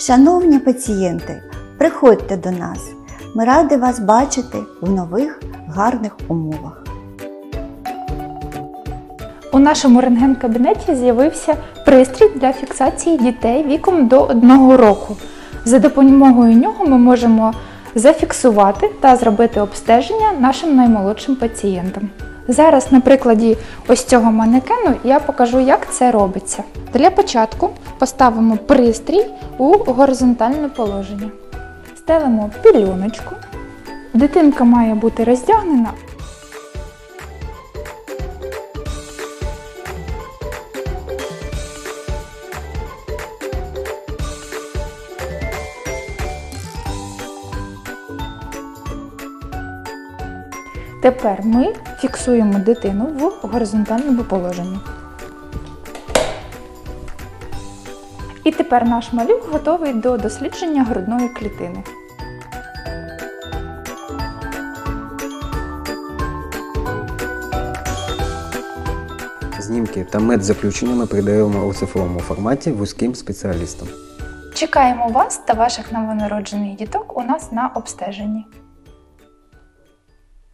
Шановні пацієнти, приходьте до нас. Ми раді вас бачити в нових гарних умовах. У нашому рентген-кабінеті з'явився пристрій для фіксації дітей віком до 1 року. За допомогою нього ми можемо зафіксувати та зробити обстеження нашим наймолодшим пацієнтам. Зараз на прикладі ось цього манекену я покажу, як це робиться. Для початку поставимо пристрій у горизонтальне положення. Стелимо пільоночку. Дитинка має бути роздягнена, Тепер ми фіксуємо дитину в горизонтальному положенні. І тепер наш малюк готовий до дослідження грудної клітини. Знімки та медзаключення ми передаємо у цифровому форматі вузьким спеціалістам. Чекаємо вас та ваших новонароджених діток у нас на обстеженні.